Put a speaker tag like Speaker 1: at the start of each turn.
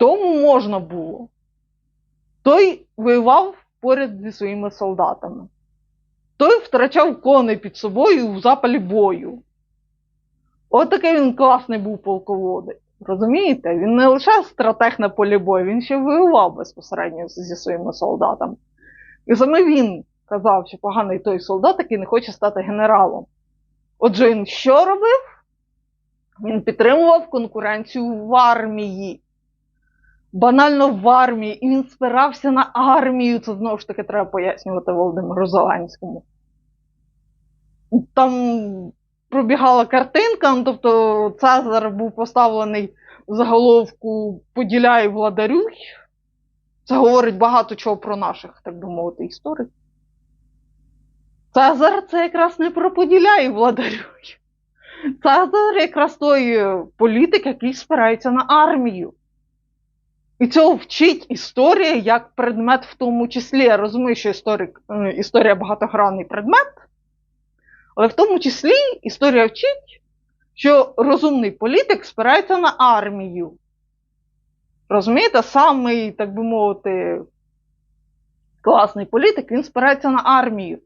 Speaker 1: Тому можна було. Той воював поряд зі своїми солдатами. Той втрачав коней під собою в запалі бою. От такий він класний був полководець. Розумієте? Він не лише стратег на полі бою, він ще воював безпосередньо зі своїми солдатами. І саме він казав, що поганий той солдат, який не хоче стати генералом. Отже, він що робив? Він підтримував конкуренцію в армії. Банально в армії. І він спирався на армію. Це знову ж таки треба пояснювати Володимиру Зеленському. Там пробігала картинка, ну, тобто Цезар був поставлений в заголовку Поділяй владарюй. Це говорить багато чого про наших, так би мовити, істориків. Цезар це якраз не про поділяй владарюй. Цезар якраз той політик, який спирається на армію. І цього вчить історія як предмет в тому числі. Я розумію, що історик, е, історія багатогранний предмет, але в тому числі історія вчить, що розумний політик спирається на армію. Розумієте, самий, так би мовити, класний політик, він спирається на армію.